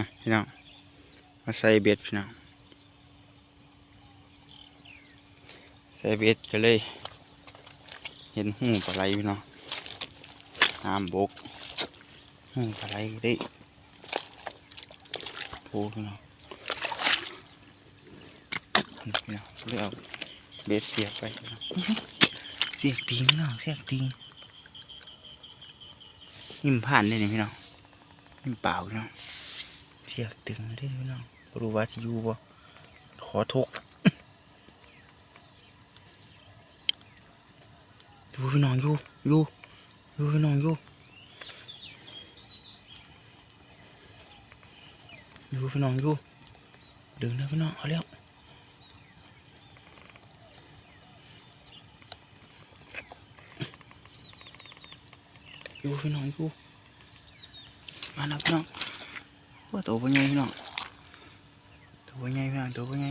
นะพี่น้องมาใส่เบ็ดพี่น้องใส่เบ็ดก็เลย เห็นหูปลาไหลพี่น้องน้ำบกหูปลาไหลได้โผล่พี่น้องพี่น้องเลือกเอาเบ็ดเสียบไปพี่น้องเสียบติงพี่น้องเสียบติงนิ่มผ่านได้เนี่ยพี่น้องนิ่มเปล่าพี่น้อง เสียบตึงได้พี่น้องรู้ว่าที่อยู่บ่ขอทกอยู่พี่น้องอยู่อยู่อยู่พี่น้องอยู่อยู่พี่น้องอยู่ดึงนะพี่น้องเอาแล้วอยู่พี่น้องอยู่มาแล้วพี่น้อง ว่าตัวเป็นไงพี่น้องตัวเป็นไงพี่น้องตัวเป็นไง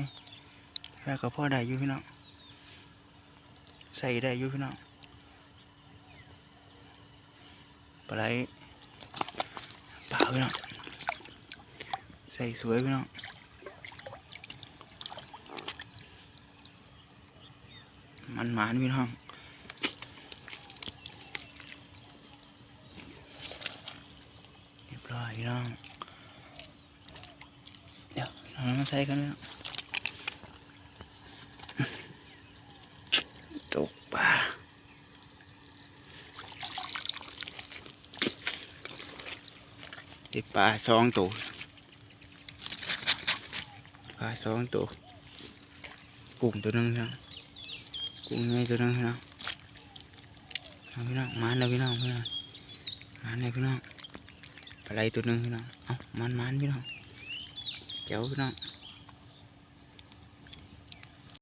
แค่กับพ่อได้อยู่พี่น้องใส่ได้อยู่พี่น้องปลาไหลปล่าพี่น้องใส่สวยพี่น้องมันหมานพี่น้องเรียบร้อยพี่น้อง เดี๋ยวเรามาใส่กันพี่น้องตกปลาติดปลาสองตัวปลาสองตัวกุ้งตัวนึงนะกุ้งใหญ่ตัวนึงนะเอาพี่น้องมันแล้วพี่น้องพี่น้องมันเลยพี่น้องปลาไหลตัวนึงพี่น้องเอามันมันพี่น้อง เจ้าพี่น้อง